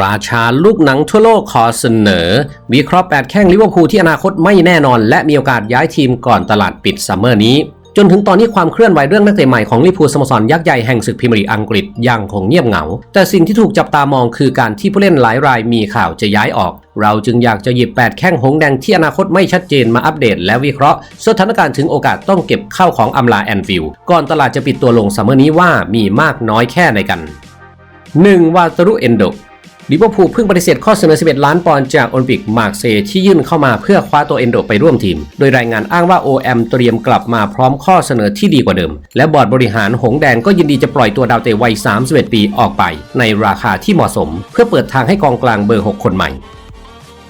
ราชาลูกหนังทั่วโลกขอเสนอ วิเคราะห์8แข้งลิเวอร์พูลที่อนาคตไม่แน่นอน และมีโอกาสย้ายทีมก่อนตลาดปิดซัมเมอร์นี้ จนถึงตอนนี้ความเคลื่อนไหวเรื่องนักเตะใหม่ของลิเวอร์พูลสโมสรยักษ์ใหญ่แห่งศึกพรีเมียร์ลีกอังกฤษยังคงเงียบเหงา แต่สิ่งที่ถูกจับตามองคือการที่ผู้เล่นหลายรายมีข่าวจะย้ายออก เราจึงอยากจะหยิบ 8 แข้งหงแดงที่อนาคตไม่ชัดเจนมาอัปเดต และวิเคราะห์สถานการณ์ถึงโอกาสต้องเก็บเข้าของอำลาแอนฟิลด์ก่อนตลาดจะปิดตัวลงซัมเมอร์นี้ว่ามีมากน้อยแค่ไหนกัน 1. วาตารุเอนโด ลิเวอร์พูลเพิ่งปฏิเสธข้อเสนอ 11 ล้านปอนด์จากโอลิมปิกมาร์กเซที่ยื่นเข้ามาเพื่อคว้าตัวเอนโดไปร่วมทีม โดยรายงานอ้างว่า OM เตรียมกลับมาพร้อมข้อเสนอที่ดีกว่าเดิม และบอร์ดบริหารหงแดงก็ยินดีจะปล่อยตัวดาวเตะวัย 31 ปีออกไป ในราคาที่เหมาะสม เพื่อเปิดทางให้กองกลางเบอร์ 6 คนใหม่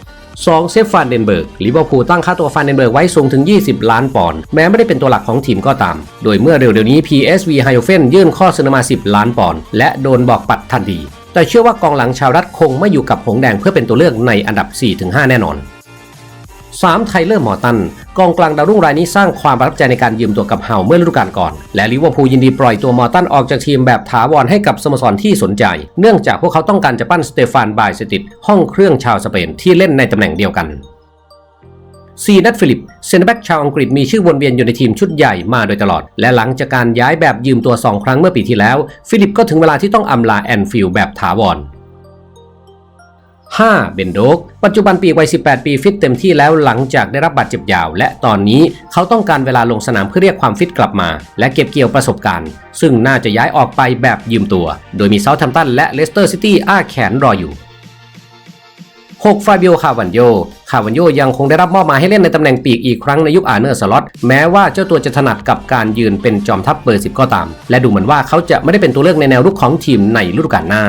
2. เซฟฟานเดนเบิร์กลิเวอร์พูลตั้งค่าตัวฟานเดนเบิร์กไว้สูงถึง 20 ล้านปอนด์แม้ไม่ได้เป็นตัวหลักของทีมก็ตาม โดยเมื่อเร็วๆนี้ PSV h i o f e n ยื่นข้อเสนอมา 10 ล้านปอนด์และโดนบอกปัดทันที แต่เชื่อว่ากองหลังชาวรัฐคงไม่อยู่กับหงแดงเพื่อเป็นตัวเลือกในอันดับ 4-5 แน่นอน 3. ไทเลอร์มอตัน กองกลางดาวรุ่งรายนี้สร้างความประทับใจในการยืมตัวกับเฮาเมื่อฤดูกาลก่อน และลิเวอร์พูลยินดีปล่อยตัวมอตันออกจากทีมแบบถาวรให้กับสโมสรที่สนใจ เนื่องจากพวกเขาต้องการจะปั้นสเตฟานบายสติดห้องเครื่องชาวสเปนที่เล่นในตำแหน่งเดียวกัน ซีนัทฟิลิปเซนแบ็กชาวอังกฤษมีชื่อวนเวียนอยู่ในทีมชุดใหญ่มาโดยตลอด และหลังจากการย้ายแบบยืมตัว 2 ครั้งเมื่อปีที่แล้ว ฟิลิปก็ถึงเวลาที่ต้องอำลาแอนฟิลด์แบบถาวร 5. เบนโดก ปัจจุบันปีวัย 18 ปีฟิตเต็มที่แล้วหลังจากได้รับบาดเจ็บยาว และตอนนี้เขาต้องการเวลาลงสนามเพื่อเรียกความฟิตกลับมา และเก็บเกี่ยวประสบการณ์ ซึ่งน่าจะย้ายออกไปแบบยืมตัว โดยมีเซาท์แฮมป์ตันและเลสเตอร์ซิตี้อ้าแขนรออยู่ 6. ฟาบิโอ คาวันโย คาวันโยยังคงได้รับมอบหมายให้เล่นในตำแหน่งปีกอีกครั้งในยุคอาร์เนอร์สล็อต แม้ว่าเจ้าตัวจะถนัดกับการยืนเป็นจอมทัพเบอร์สิบก็ตาม และดูเหมือนว่าเขาจะไม่ได้เป็นตัวเลือกในแนวรุกของทีมในฤดูกาลหน้า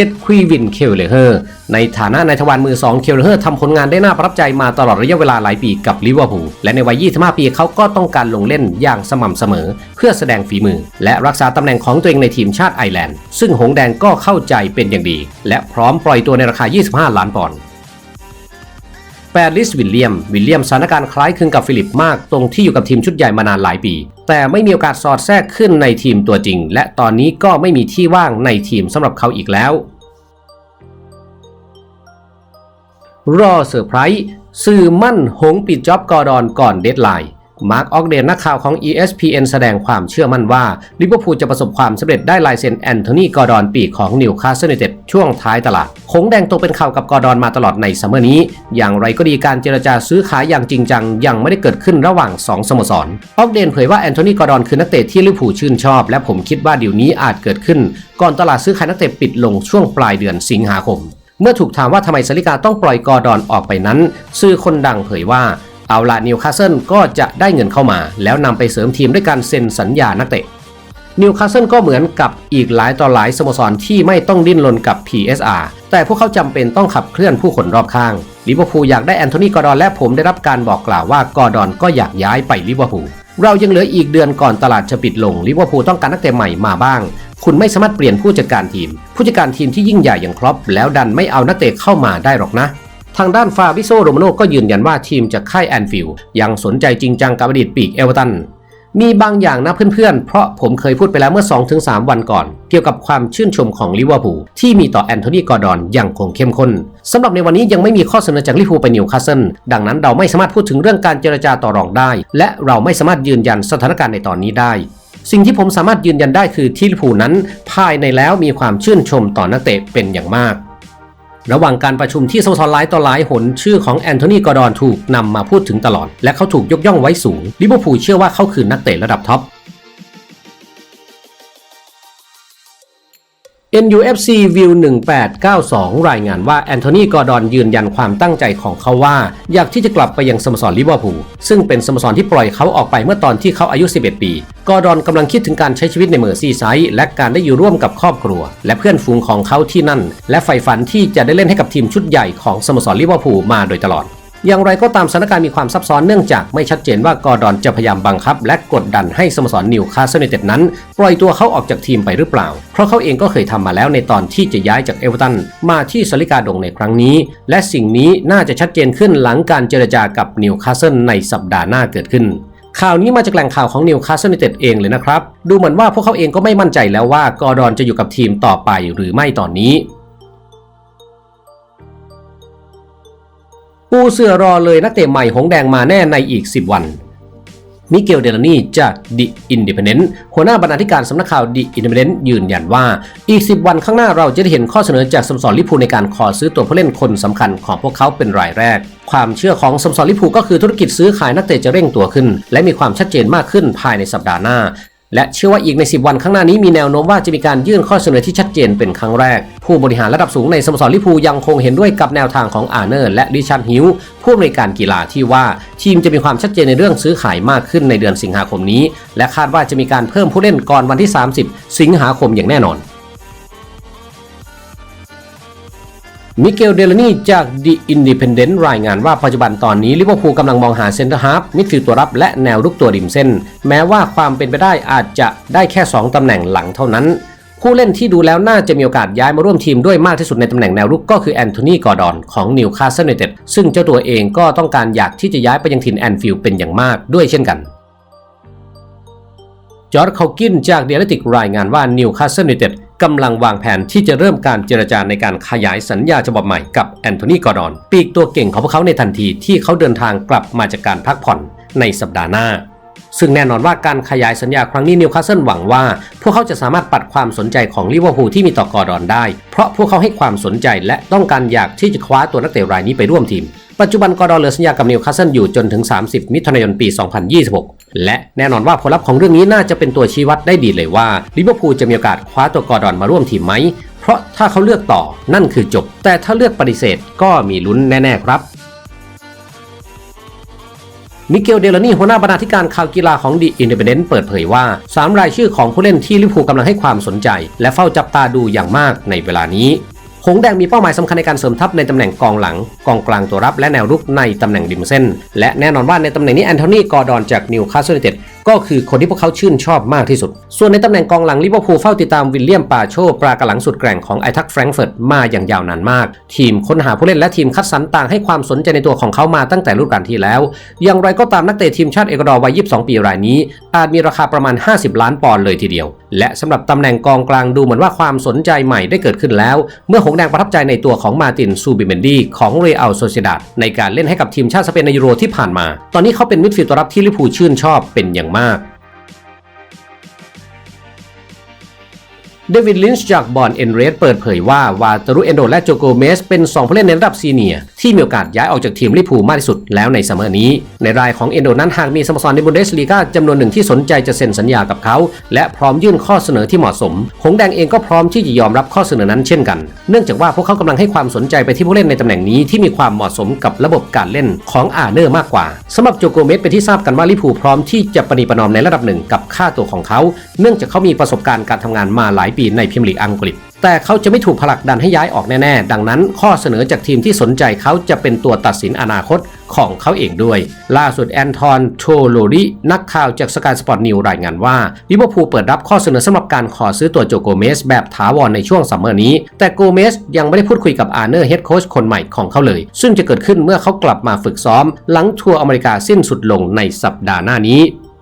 7. ควีวินเคลเลเฮอร์ ในฐานะนายทวารมือ2เคลเลเฮอร์ทำผลงานได้น่าประทับใจมาตลอดระยะเวลาหลายปีกับลิเวอร์พูลและในวัย 25 ปีเขาก็ต้องการลงเล่นอย่างสม่ำเสมอ เพื่อแสดงฝีมือ และรักษาตำแหน่งของตัวเองในทีมชาติไอร์แลนด์ ซึ่งหงแดงก็เข้าใจเป็นอย่างดี และพร้อมปล่อยตัวในราคา 25 ล้านปอนด์ 8. ลิสวิลเลียม วิลเลียมสถานการณ์คล้ายคลึงกับฟิลิปมากตรงที่อยู่กับทีมชุดใหญ่มานานหลายปี แต่ไม่มีโอกาสสอดแทรกขึ้นในทีมตัวจริง และตอนนี้ก็ไม่มีที่ว่างในทีมสำหรับเขาอีกแล้ว รอเซอร์ไพรส์สื่อมั่นหงปิดจ็อบกอร์ดอนก่อนเดทไลน์ มาร์คออกเดนนักข่าวของ ESPN แสดงความเชื่อมั่นว่าลิเวอร์พูลจะประสบความสำเร็จได้ลายเซ็นแอนโทนีกอร์ดอนปีกของนิวคาสเซิลยูไนเต็ดช่วงท้ายตลาดหงแดงตกเป็นข่าวกับกอร์ดอนมาตลอดในซัมเมอร์นี้ อย่างไรก็ดีการเจรจาซื้อขายอย่างจริงจัง ยังไม่ได้เกิดขึ้นระหว่าง 2 สโมสรออกเดนเผยว่าแอนโทนีกอร์ดอนคือนักเตะที่ลิเวอร์พูลชื่นชอบ และผมคิดว่าเดีลนี้อาจเกิดขึ้น ก่อนตลาดซื้อขายนักเตะปิดลงช่วงปลายเดือนสิงหาคม เมื่อถูกถามว่าทำไมซาลิกาต้องปล่อยกอร์ดอนออกไปนั้นสื่อคนดังเผยว่า เอาละนิวคาสเซิลก็จะได้เงินเข้ามา แล้วนำไปเสริมทีมด้วยการเซ็นสัญญานักเตะนิวคาสเซิลก็เหมือนกับอีกหลายต่อหลายสโมสรที่ไม่ต้องดิ้นรนกับ PSR แต่พวกเขาจำเป็นต้องขับเคลื่อนผู้คนรอบข้างลิเวอร์พูลอยากได้แอนโทนีกอร์ดอนและผมได้รับการบอกกล่าวว่ากอร์ดอนก็อยากย้ายไปลิเวอร์พูลเรายังเหลืออีกเดือนก่อนตลาดจะปิดลงลิเวอร์พูลต้องการนักเตะใหม่มาบ้าง คุณไม่สามารถเปลี่ยนผู้จัดการทีม ผู้จัดการทีมที่ยิ่งใหญ่อย่างครอปแล้วดันไม่เอานักเตะเข้ามาได้หรอกนะ ทางด้านฟาบิโซโรมาโนก็ยืนยันว่าทีมจากค่ายแอนฟิลด์ยังสนใจจริงจังกับอดีตปีกเอเวอร์ตันมีบางอย่างนะเพื่อนๆ เพราะผมเคยพูดไปแล้วเมื่อ 2-3 วันก่อน เกี่ยวกับความชื่นชมของลิเวอร์พูลที่มีต่อแอนโทนีกอร์ดอนอย่างคงเข้มข้นสำหรับในวันนี้ยังไม่มีข้อเสนอจากลิเวอร์พูลไปนิวคาสเซิลดังนั้นเราไม่สามารถพูดถึงเรื่องการเจรจาต่อรองได้ และเราไม่สามารถยืนยันสถานการณ์ในตอนนี้ได้ สิ่งที่ผมสามารถยืนยันได้คือที่ลิเวอร์พูลนั้น ภายในแล้วมีความชื่นชมต่อนักเตะเป็นอย่างมาก ระหว่างการประชุมที่สโมสรหลายต่อหลายหน ชื่อของแอนโทนีกอร์ดอนถูกนำมาพูดถึงตลอด และเขาถูกยกย่องไว้สูงลิเวอร์พูลเชื่อว่าเขาคือนักเตะระดับท็อป NUFC View 1892 รายงานว่าแอนโทนี กอร์ดอนยืนยันความตั้งใจของเขาว่า อยากที่จะกลับไปยังสโมสรลิเวอร์พูลซึ่งเป็นสโมสรที่ปล่อยเขาออกไปเมื่อตอนที่เขาอายุ 11 ปี กอร์ดอนกำลังคิดถึงการใช้ชีวิตในเมอร์ซีไซด์และการได้อยู่ร่วมกับครอบครัว และเพื่อนฝูงของเขาที่นั่น และใฝ่ฝันที่จะได้เล่นให้กับทีมชุดใหญ่ของสโมสรลิเวอร์พูลมาโดยตลอด อย่างไรก็ตามสถานการณ์มีความซับซ้อนเนื่องจากไม่ชัดเจนว่ากอร์ดอนจะพยายามบังคับ และกดดันให้สโมสรนิวคาสเซิลยูไนเต็ดนั้น ปล่อยตัวเขาออกจากทีมไปหรือเปล่า เพราะเขาเองก็เคยทำมาแล้วในตอนที่จะย้ายจากเอเวอร์ตันมาที่สลิกาดงในครั้งนี้ และสิ่งนี้น่าจะชัดเจนขึ้นหลังการเจรจากับนิวคาสเซิลในสัปดาห์หน้าเกิดขึ้นข่าวนี้มาจากแหล่งข่าวของนิวคาสเซิลยูไนเต็ดเองเลยนะครับ ดูเหมือนว่าพวกเขาเองก็ไม่มั่นใจแล้วว่ากอร์ดอนจะอยู่กับทีมต่อไปหรือไม่ตอนนี้ ปูเสือรอเลยนักเตะใหม่หงแดงมาแน่ในอีก 10 วันมิเกลเดลานีจากดิอินดิเพนเดนต์หัวหน้าบรรณาธิการสำนักข่าวดิอินดิเพนเดนต์ยืนยันว่าอีก 10 วันข้างหน้าเราจะได้เห็นข้อเสนอจากสโมสรลิพูในการขอซื้อตัวผู้เล่นคนสำคัญของพวกเขาเป็นรายแรก ความเชื่อของสโมสรลิพูก็คือธุรกิจซื้อขายนักเตะจะเร่งตัวขึ้น และมีความชัดเจนมากขึ้นภายในสัปดาห์หน้า และเชื่อว่าอีกใน 10 วันข้างหน้านี้มีแนวโน้มว่าจะมีการยื่นข้อเสนอที่ชัดเจนเป็นครั้งแรก ผู้บริหารระดับสูงในสโมสรลิพูยังคงเห็นด้วยกับแนวทางของอาร์เนอร์ และดิชันฮิวผู้อำนวยการกีฬาที่ว่าทีมจะมีความชัดเจนในเรื่องซื้อขายมากขึ้นในเดือนสิงหาคมนี้ และคาดว่าจะมีการเพิ่มผู้เล่นก่อนวันที่ 30 สิงหาคมอย่างแน่นอน มิเกลเดลนี่จาก The Independent รายงานว่าปัจจุบันตอนนี้ลิเวอร์พูลกำลังมองหาเซนเตอร์ฮาร์ฟมิดฟิลด์ตัวรับและแนวรุกตัวริมเส้น แม้ว่าความเป็นไปได้อาจจะได้แค่ 2 ตำแหน่งหลังเท่านั้น ผู้เล่นที่ดูแล้วน่าจะมีโอกาสย้ายมาร่วมทีมด้วยมากที่สุดในตำแหน่งแนวรุกก็คือแอนโทนีกอร์ดอนของนิวคาสเซิลยูไนเต็ดซึ่งเจ้าตัวเองก็ต้องการอยากที่จะย้ายไปยังถิ่นแอนฟิลด์เป็นอย่างมากด้วยเช่นกันจอร์ดเขากินจากเดียร์ติกรายงานว่านิวคาสเซิลยูไนเต็ด กำลังวางแผนที่จะเริ่มการเจรจาในการขยายสัญญาฉบับใหม่กับแอนโทนีกอร์ดอน ปีกตัวเก่งของพวกเขาในทันทีที่เขาเดินทางกลับมาจากการพักผ่อนในสัปดาห์หน้า ซึ่งแน่นอนว่าการขยายสัญญาครั้งนี้นิวคาสเซิลหวังว่า พวกเขาจะสามารถปัดความสนใจของลิเวอร์พูลที่มีต่อกอร์ดอนได้ เพราะพวกเขาให้ความสนใจและต้องการอยากที่จะคว้าตัวนักเตะรายนี้ไปร่วมทีม ปัจจุบันกอร์ดอนเหลือสัญญากับนิวคาสเซิลอยู่จนถึง 30 มิถุนายนปี 2026 และแน่นอนว่าผลลัพธ์ของเรื่องนี้น่าจะเป็นตัวชี้วัดได้ดีเลยว่าลิเวอร์พูลจะมีโอกาสคว้าตัวกอร์ดอนมาร่วมทีมไหมเพราะถ้าเขาเลือกต่อนั่นคือจบ แต่ถ้าเลือกปฏิเสธก็มีลุ้นแน่ๆครับ มิเกลเดลานีหัวหน้าบรรณาธิการข่าวกีฬาของดีอินเด e เดนต์เปิดเผยว่า 3 รายชื่อของผู้เล่นที่ลิเวอร์พูลกำลังให้ความสนใจ และเฝ้าจับตาดูอย่างมากในเวลานี้หงแดงมีเป้าหมายสำคัญในการเสริมทัพในตำแหน่งกองหลัง กองกลางตัวรับและแนวรุกในตำแหน่งริมเส้น และแน่นอนว่าในตำแหน่งนี้แอนโทนีกอร์ดอนจากนิวคาสเซิลยูไนเต็ด ก็คือคนที่พวกเขาชื่นชอบมากที่สุด ส่วนในตำแหน่งกองหลังลิเวอร์พูลเฝ้าติดตามวิลเลียมปาโชปรากระหลังสุดแกร่งของไอทักแฟรงเฟิร์ตมาอย่างยาวนานมาก ทีมค้นหาผู้เล่นและทีมคัดสรรต่างให้ความสนใจในตัวของเขามาตั้งแต่ฤดูกาลที่แล้ว อย่างไรก็ตามนักเตะทีมชาติเอกวาดอร์วัย 22 ปีรายนี้ อาจมีราคาประมาณ 50 ล้านปอนด์เลยทีเดียว และสำหรับตำแหน่งกองกลางดูเหมือนว่าความสนใจใหม่ได้เกิดขึ้นแล้ว เมื่อหงแดงประทับใจในตัวของมาตินซูบิเมนดีของเรอัลโซเซดาดในการเล่นให้กับทีมชาติสเปนในยูโรที่ผ่านมา ตอนนี้เขาเป็นมิดฟิลด์ตัวรับที่ลิปูชื่นชอบเป็นอย่างมาก เดวิดลินช์จากบอลเอ็นเรสเปิดเผยว่าวาตารุเอนโดและโจโกเมสเป็น 2 ผู้เล่นในระดับซีเนียที่มีโอกาสย้ายออกจากทีมลิเวอร์พูมากที่สุดแล้วในซัมเมอร์นี้ ในรายของเอนโดนั้นหากมีสโมสรในบุนเดสลีกาจำนวนหนึ่งที่สนใจจะเซ็นสัญญากับเขา และพร้อมยื่นข้อเสนอที่เหมาะสม หงแดงเองก็พร้อมที่จะยอมรับข้อเสนอนั้นเช่นกัน เนื่องจากว่าพวกเขากำลังให้ความสนใจไปที่ผู้เล่นในตำแหน่งนี้ที่มีความเหมาะสมกับระบบการเล่นของอาเนอร์มากกว่าสำหรับโจโกเมสเป็นที่ทราบกันว่าลิเวอร์พูพร้อมที่จะประนีปนอมในระดับหนึ่งกับค่าตัวของเขา เนื่องจากเขามีประสบการณ์การทำงานมาหลายปีในพรีเมียร์ลีกอังกฤษ แต่เขาจะไม่ถูกผลักดันให้ย้ายออกแน่ ๆ ดังนั้นข้อเสนอจากทีมที่สนใจเขาจะเป็นตัวตัดสินอนาคตของเขาเองด้วย ล่าสุดแอนทอนโทโลรินักข่าวจากสกายสปอร์ตนิวรายงานว่าลิเวอร์พูลเปิดรับข้อเสนอสำหรับการขอซื้อตัวโจโกเมสแบบถาวรในช่วงซัมเมอร์นี้ แต่โกเมสยังไม่ได้พูดคุยกับอาร์เนอร์เฮดโค้ชคนใหม่ของเขาเลย ซึ่งจะเกิดขึ้นเมื่อเขากลับมาฝึกซ้อม หลังทัวร์อเมริกาสิ้นสุดลงในสัปดาห์หน้านี้